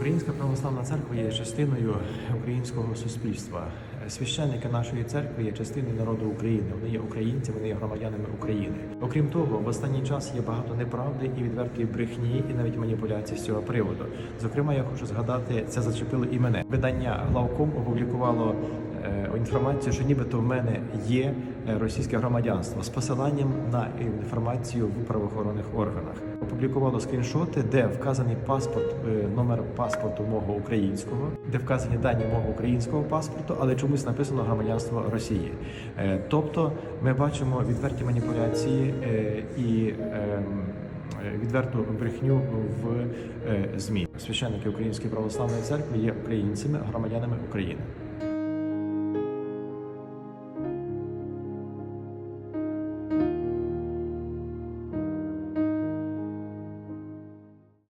Українська православна церква є частиною українського суспільства. Священники нашої церкви є частиною народу України. Вони є українцями, вони є громадянами України. Окрім того, в останній час є багато неправди і відвертої брехні, і навіть маніпуляцій з цього приводу. Зокрема, я хочу згадати, це зачепило і мене. Видання главком опублікувало інформацію, що нібито в мене є е, російське громадянство з посиланням на інформацію в правоохоронних органах. Опублікувало скріншоти, де вказаний паспорт, е, номер паспорту мого українського, де вказані дані мого українського паспорту, але чомусь написано громадянство Росії. Е, Тобто ми бачимо відверті маніпуляції е, і. ем, е, Відверту брехню в е, змі священники Української православної церкви є українцями, громадянами України.